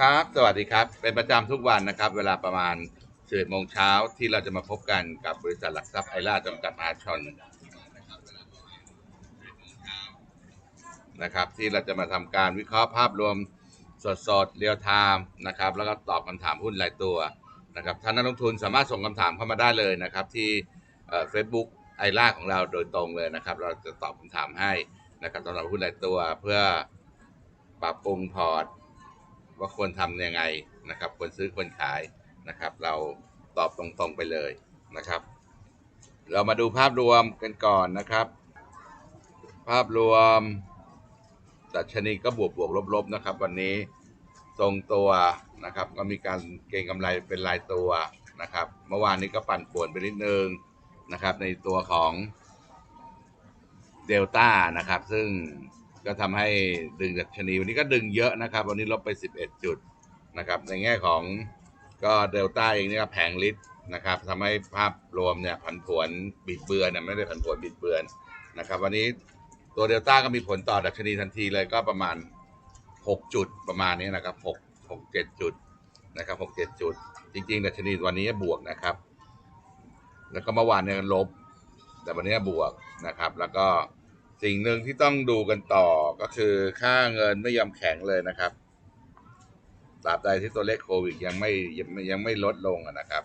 ครับ สวัสดีครับ เป็นประจำทุกวันนะครับ เวลาประมาณ11โมงเช้าที่เราจะมาพบกันกับบริษัทหลักทรัพย์ไอร่าจำกัดมหาชนนะครับ ที่เราจะมาทำการวิเคราะห์ภาพรวมสดๆเรียลไทม์นะครับ แล้วก็ตอบคำถามหุ้นรายตัวนะครับท่านนักลงทุนสามารถส่งคำถามเข้ามาได้เลยนะครับ ที่เฟซบุ๊กไอร่าของเราโดยตรงเลยนะครับ เราจะตอบคำถามให้นะครับสำหรับหุ้นรายตัวเพื่อปรับปรุงพอร์ต ว่าควรทำยังไงนะครับควรซื้อควรขายนะครับ เราตอบตรงๆไปเลยนะครับ เรามาดูภาพรวมกันก่อนนะครับ ภาพรวมดัชนีก็บวกบวกลบลบๆนะครับ วันนี้ทรงตัวนะครับ ก็มีการเก็งกำไรเป็นรายตัวนะครับ เมื่อวานนี้ก็ปั่นป่วนไปนิดนึงนะครับ ในตัวของเดลต้านะครับ ซึ่ง ก็ทำให้ดึงดัชนีวันนี้ก็ดึงเยอะนะครับ วันนี้ลบไป 11 จุดนะครับ ในแง่ของก็เดลต้าเองเนี่ยก็แผงลิตรนะครับทำให้ภาพรวมเนี่ยผันผวนบิดเบือนไม่ได้ผันผวนบิดเบือนนะครับ วันนี้ตัวเดลต้าก็มีผลต่อดัชนีทันทีเลยก็ประมาณ 6 จุดประมาณนี้นะครับ 6 6 7 จุดนะครับ 6 7 จุด จริงๆ ดัชนีวันนี้บวกนะครับ แล้วก็เมื่อวานเนี่ยลบ แต่วันนี้บวกนะครับ แล้วก็ สิ่งหนึ่งที่ต้องดูกันต่อก็คือค่าเงินไม่ยอมแข็งเลยนะครับตราบใดที่ตัวเลขโควิดยังไม่ยังไม่ลดลงนะครับ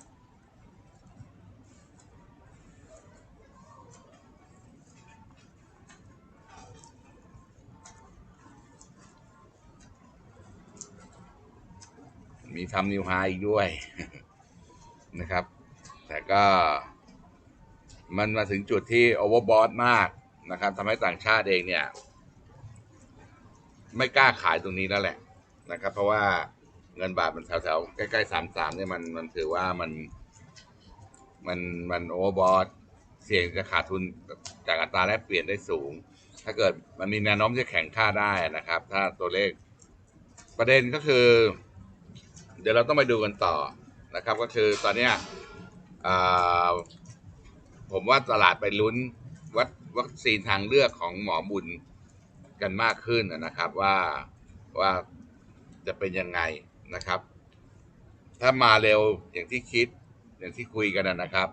มีทำนิวไฮอีกด้วยนะครับ แต่ก็มันมาถึงจุดที่โอเวอร์บอทมาก นะครับทำให้ต่างชาติเองเนี่ย ไม่กล้าขายตรงนี้แล้วแหละนะครับ เพราะว่าเงินบาทมันแถวๆใกล้ๆสามสามเนี่ยมันมันถือว่ามัน มันมันโอเวอร์บอทเสี่ยงจะขาดทุนจากอัตราแลกเปลี่ยนได้สูง ถ้าเกิดมันมีแนวโน้มที่จะแข่งค่าได้นะครับ ถ้าตัวเลขประเด็นก็คือ เดี๋ยวเราต้องไปดูกันต่อนะครับ ก็คือตอนเนี้ยผมว่าตลาดไปลุ้นวัด วัคซีนทางเลือกของหมอบุญกันมากขึ้นนะครับว่าว่าจะเป็นยังไงนะครับ ถ้ามาเร็วอย่างที่คิดอย่างที่คุยกันนะครับ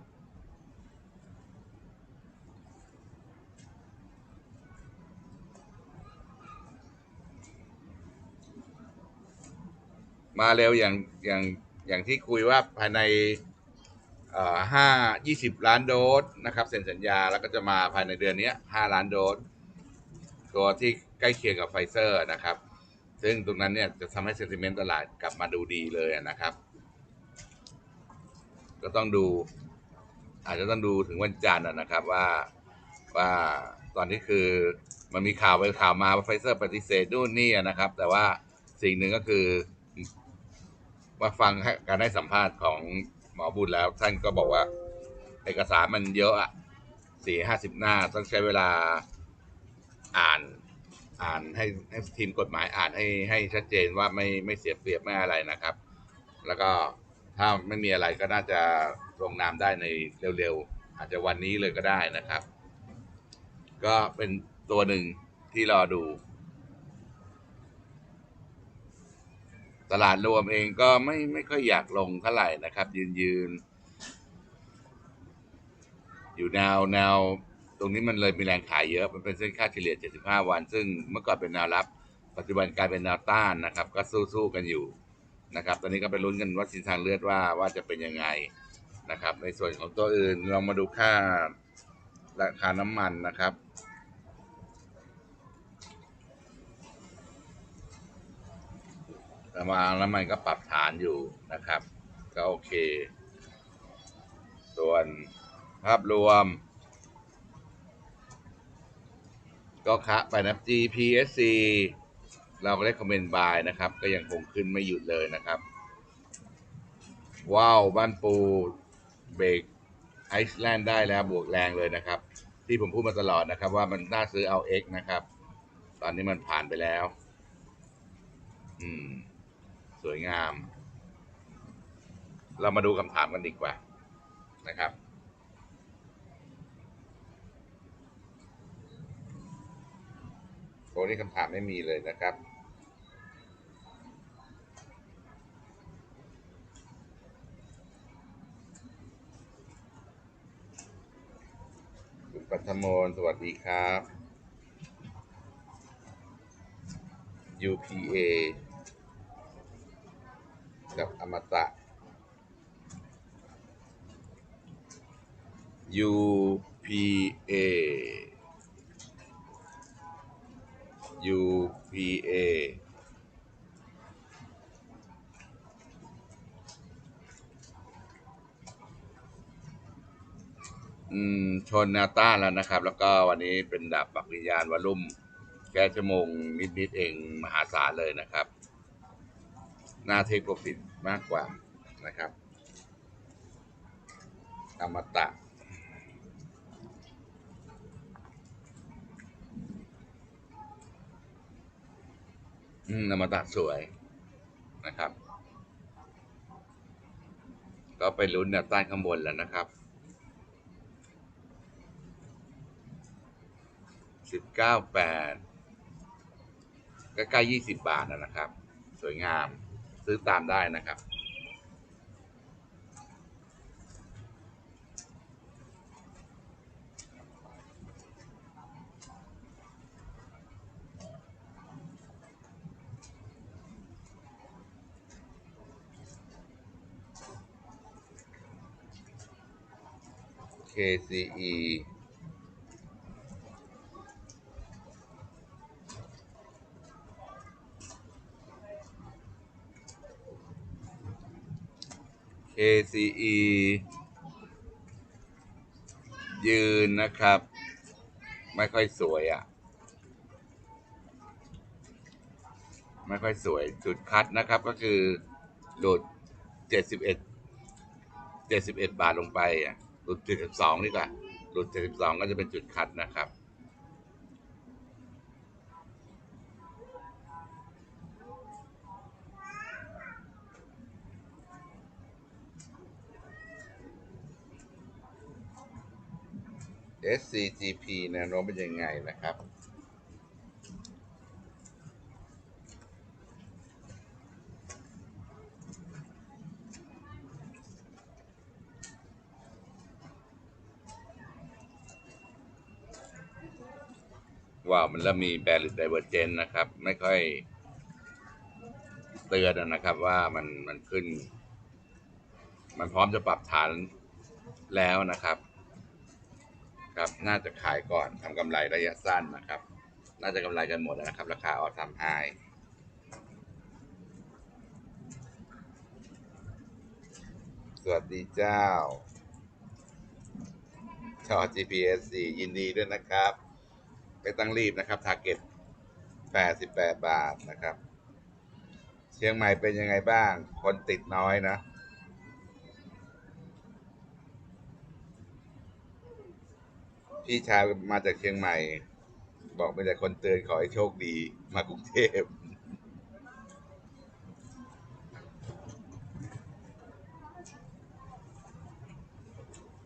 มาเร็วอย่างอย่างอย่างที่คุยว่าภายใน ห้ายี่สิบล้านโดสนะครับเซ็นสัญญาแล้วก็จะมาภายในเดือนนี้ห้าล้านโดสตัวที่ใกล้เคียงกับไฟเซอร์นะครับ ซึ่งตรงนั้นเนี่ยจะทำให้เซนติเมนต์ตลาดกลับมาดูดีเลยนะครับ ก็ต้องดู อาจจะต้องดูถึงวันจันทร์นะครับว่าว่าตอนนี้คือมันมีข่าวไปข่าวมาว่าไฟเซอร์ปฏิเสธนู่นนี่นะครับ แต่ว่าสิ่งหนึ่งก็คือมาฟังการให้สัมภาษณ์ของ หมอบุญแล้วท่านก็บอกว่า เอกสารมันเยอะอะสี่ห้าสิบหน้าต้องใช้เวลาอ่านอ่านให้ให้ทีมกฎหมายอ่านให้ให้ชัดเจนว่าไม่ไม่เสียเปรียบไม่อะไรนะครับ แล้วก็ถ้าไม่มีอะไรก็น่าจะลงนามได้ในเร็วๆ อาจจะวันนี้เลยก็ได้นะครับ ก็เป็นตัวหนึ่งที่รอดู ตลาดรวมเองก็ไม่ไม่ค่อยอยากลงเท่าไหร่นะครับ ยืนยืน อยู่แนวแนว ตรงนี้มันเลยมีแรงขายเยอะ มันเป็นเส้นค่าเฉลี่ย 75 วัน ซึ่งเมื่อก่อนเป็นแนวรับ ปัจจุบันกลายเป็นแนวต้านนะครับ ก็สู้ๆกันอยู่นะครับ ตอนนี้ก็ไปลุ้นกันวัคซีนทางเลือดว่าว่าจะเป็นยังไงนะครับ ในส่วนของตัวอื่นเรามาดูค่าราคาน้ำมันนะครับ ประมาแล้วมันก็ปรับฐานอยู่นะครับ ก็โอเค ส่วนภาพรวม ก็คะไปนะ GPSC เราก็ได้คอมเมนต์บายนะครับ ก็ยังคงขึ้นไม่หยุดเลยนะครับ ว้าว บ้านปูเบรกไอซ์แลนด์ได้แล้วบวกแรงเลยนะครับ ที่ผมพูดมาตลอดนะครับ ว่ามันน่าซื้อเอา X นะครับ ตอนนี้มันผ่านไปแล้ว อืม สวยงาม เรามาดูคำถามกันดีกว่า นะครับตรงนี้คำถามไม่มีเลยนะครับปัทมนสวัสดีครับ UPA กับอมตะ UPA UPA อืมชนนวต้าแล้วนะครับ แล้วก็วันนี้เป็นดับปักวิญญาณวอลลุ่มแค่ชั่วโมงนิด ๆ เองมหาศาลเลยนะครับ น่าเทคโปรฟิตมากกว่านะครับ อมตะ อืมอมตะสวยนะครับ ก็ไปลุ้นแนวต้านข้างบนแล้วนะครับสิบเก้าแปดใกล้ๆยี่สิบบาทนะนะครับ สวยงาม ซื้อตามได้นะครับ KCE KCE ยืนนะครับ ไม่ค่อยสวยอะ่ะ ไม่ค่อยสวย จุดคัดนะครับก็คือหลุดเจ็ดสิบเอ็ดเจ็ดสิบเอ็ดบาทลงไปอะหลุดเจ็ดสิบสองดีกว่าหลุดเจ็ดสิบสองก็จะเป็นจุดคัดนะครับ SCGP แนวโน้มเป็นยังไงนะครับ ว้าว มันเริ่มมีแบริดไดเวอร์เจนนะครับ ไม่ค่อยเตือนนะครับว่ามันมันขึ้น มันพร้อมจะปรับฐานแล้วนะครับ ครับ น่าจะขายก่อนทำกำไรระยะสั้นนะครับ น่าจะกำไรกันหมดแล้วนะครับ ราคาออทำไฮสวัสดีเจ้าจอ GPS 4ยินดีด้วยนะครับ ไม่ต้องรีบนะครับ ทาร์เก็ต88 บาทนะครับ เชียงใหม่เป็นยังไงบ้าง คนติดน้อยนะ พี่ชายมาจากเชียงใหม่ บอกเป็นแต่คนเตือนขอให้โชคดีมากรุงเทพ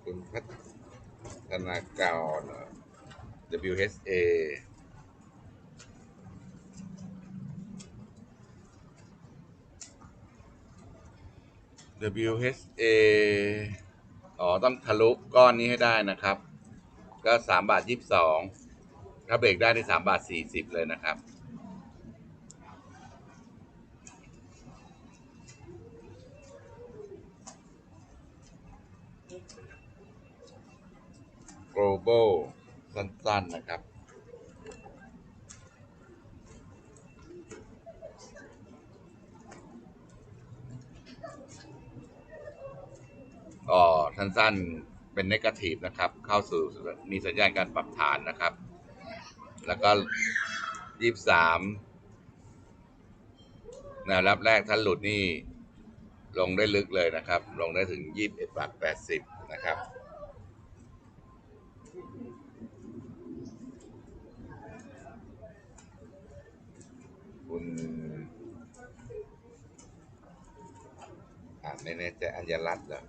คุณพัฒนาการเหรอ WHA WHA อ๋อ ต้องทะลุก้อนนี้ให้ได้นะครับ ก็สามบาทยี่สิบสองถ้าเบรกได้ในสามบาทสี่สิบเลยนะครับ global สั้นๆนะครับก็สั้นๆ เป็น n นกาทีฟนะครับ เข้าสู่มีสัญญาณการปรับฐานนะครับ แล้วก็ยี่สามแนวรับแรกท่านหลุดนี่ลงได้ลึกเลยนะครับ ลงได้ถึงยี่บเอ็ดบาทแปดสิบนะครับ คุณอ่านไม่แน่ใจอัญญรัตน์เหรอ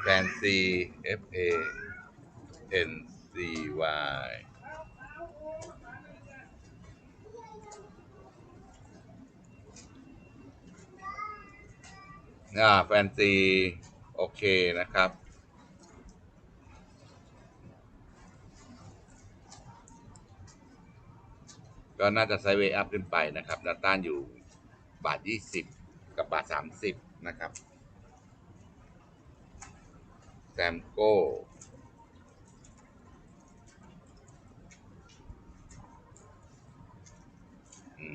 แฟนซีเอฟเอเอ็นซีวายอ่าแฟนซี โอเคนะครับ ก็น่าจะไซเวอัพขึ้นไปนะครับดาต้านอยู่บาท 20 กับบาท 30 นะครับ แซมโก้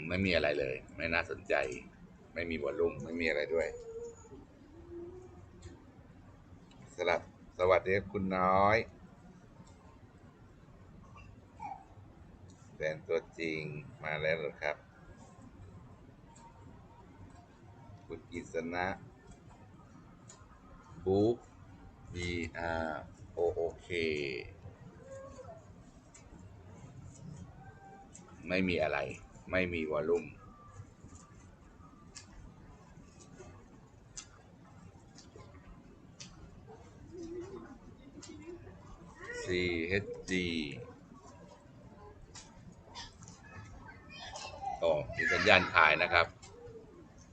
ไม่มีอะไรเลย ไม่น่าสนใจ ไม่มีวอลลุ่ม ไม่มีอะไรด้วยสลับสวัสดีคุณน้อยแฟนตัวจริงมาแล้วหรือครับ คุณกิษณะบุ๊ก B R O O K ไม่มีอะไร ไม่มีวอลลุ่ม C H G โอ้มีสัญญาณขายนะครับ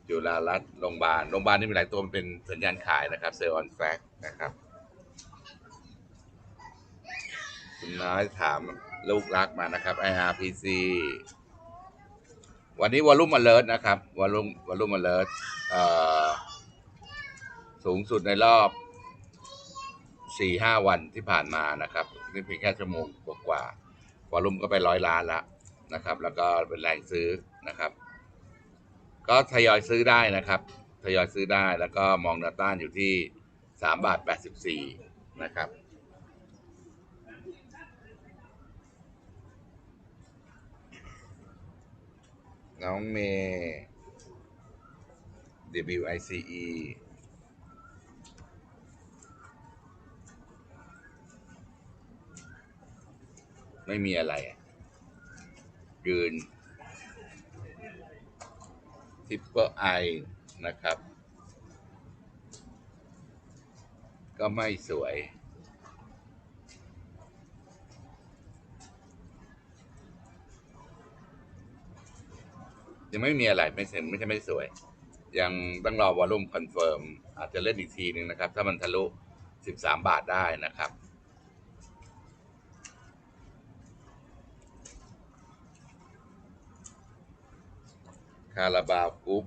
จุฬารัตน์โรงพยาบาล โรงพยาบาลนี่มีหลายตัวมันเป็นสัญญาณขายนะครับ เซลล์ออนแฟกนะครับ คุณ น้อยถามลูกรักมานะครับ IRPC วันนี้วอลุ่มมาเลิศนะครับวอลุ่มวอลุ่มมาเลิศสูงสุดในรอบสี่ห้าวันที่ผ่านมานะครับ นี่เพียงแค่ชั่วโมงกว่าวอลุ่มก็ไปร้อยล้านแล้วนะครับ แล้วก็เป็นแรงซื้อนะครับ ก็ทยอยซื้อได้นะครับทยอยซื้อได้แล้วก็มองแนวต้านอยู่ที่สามบาทแปดสิบสี่นะครับ น้องเมย์ WICE ไม่มีอะไร ยืนทิปเปอร์ไอนะครับ ก็ไม่สวย ยังไม่มีอะไรไม่เซ็นไม่ใช่ไม่สวย ยังต้องรอวอลลุ่มคอนเฟิร์มอาจจะเล่นอีกทีหนึ่งนะครับ ถ้ามันทะลุ 13 บาทได้นะครับคาราบาวกรุ๊ป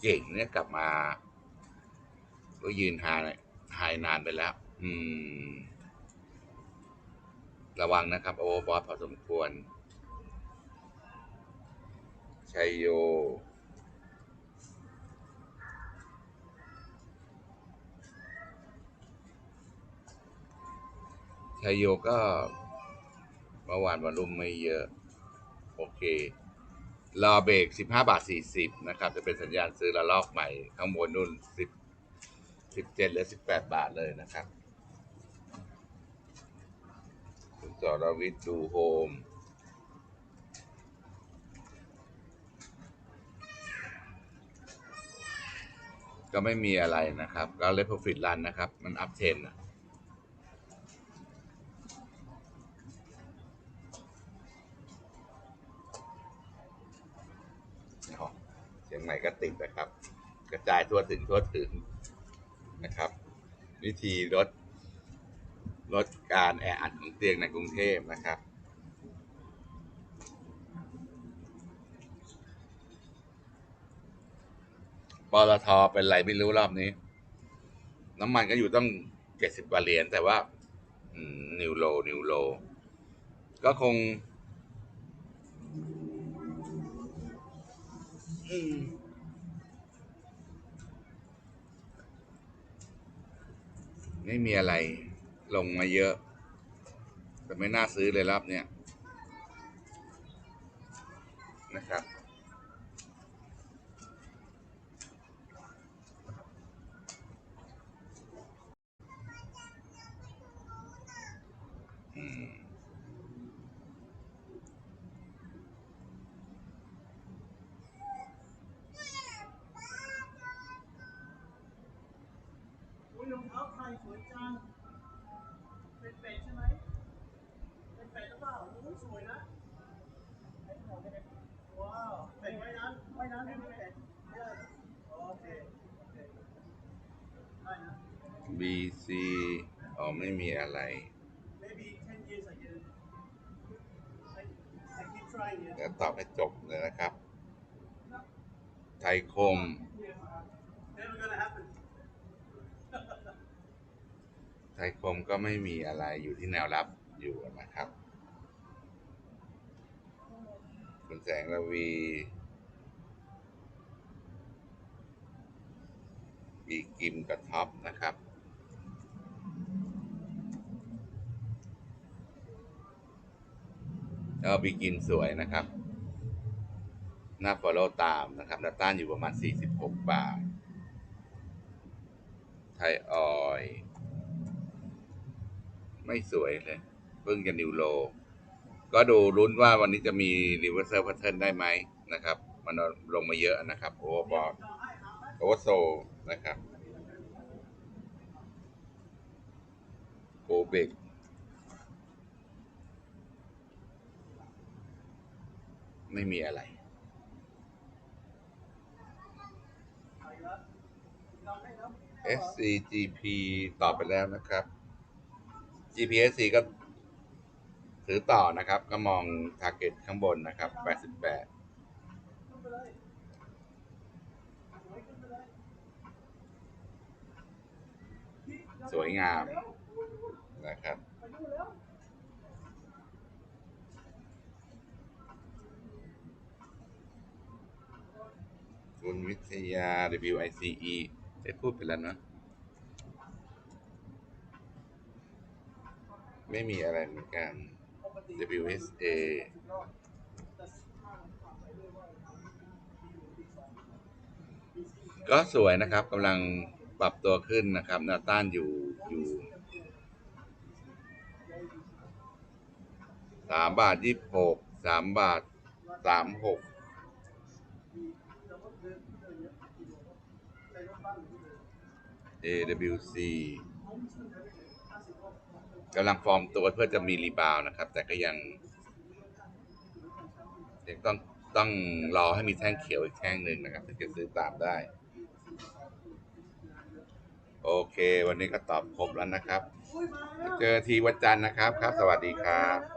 เก่งเนี่ยกลับมา ก็ยืนหายหายนานไปแล้ว อืม ระวังนะครับโอเวอร์บอสพอสมควรชัยโยชัยโยก็เมื่อวานวันรุ่มไม่เยอะ โอเค รอเบรก15 บาท 40 นะครับ จะเป็นสัญญาณซื้อระลอกใหม่ ข้างบนนู่น 10 17 หรือ 18 บาทเลยนะครับ คุณส รวิทย์ดูโฮม ก็ไม่มีอะไรนะครับก็เล p โ r o ฟิตรันนะครับ มันอัพเทนะเชียงใหม่ก็ติดนะครับ กระจายทั่วถึงทั่วถึงนะครับ วิธีลด ลดการแออัดของเตียงในกรุงเทพนะครับ ปตทเป็นไรไม่รู้รอบนี้ น้ำมันก็อยู่ต้องเจ็ดสิบกว่าเหรียญแต่ว่านิวโลนิวโล ก็คงไม่มีอะไร ลงมาเยอะ แต่ไม่น่าซื้อเลยรอบเนี้ยนะครับ อืมรองเท้าไทยสวยจัง เป็นเป็ดใช่ไหม เป็นเป็ดหรือเปล่าอุ้ยสวยนะว้าว เป็ดไว้น้ำไว้น้ำนี่เป็นเป็ดเยอะโอเคโอเคได้นะ BC อ๋อไม่มีอะไร maybe 10 years again เนี่ยเดี๋ยวตอบให้จบเลยนะครับ ไทยคม Never gonna happen ไทยคมก็ไม่มีอะไรอยู่ที่แนวรับอยู่นะครับ คุณแสงระวีบีกิมกับท็อปนะครับ แล้วบีกิมสวยนะครับหน้าฟอลโล่ตามนะครับดัตต้านอยู่ประมาณ 46 บาท ไทยออยไม่สวยเลย เพิ่งจะนิวโล ก็ดูลุ้นว่าวันนี้จะมี reversal pattern ได้ไหมนะครับ มันลงมาเยอะนะครับ โอเวอร์บอทโอเวอร์โซนะครับโกเบก ไม่มีอะไร SCGP ตอบไปแล้วนะครับ GPSC ก็ถือต่อนะครับ ก็มอง target ข้างบนนะครับ 88สวยงามนะครับ คุณวิทยา WICE ได้พูดไปแล้วเนอะไม่มีอะไรเหมือนกัน WSA ก็สวยนะครับกำลังปรับตัวขึ้นนะครับนวต้านอยู่อยู่สามบาทยี่หกสามบาทสามหก AWC กำลังฟอร์มตัวเพื่อจะมีรีบาวนะครับ แต่ก็ยังยังต้องต้องรอให้มีแท่งเขียวอีกแท่งหนึ่งนะครับถึงจะซื้อตามได้ โอเค วันนี้ก็ตอบครบแล้วนะครับ เจอทีวันจันทร์นะครับครับ สวัสดีครับ